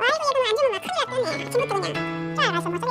아이고 얘 그만 안 주면 막 큰일 났다네 친구들 그냥 자 알아서 뭐 소리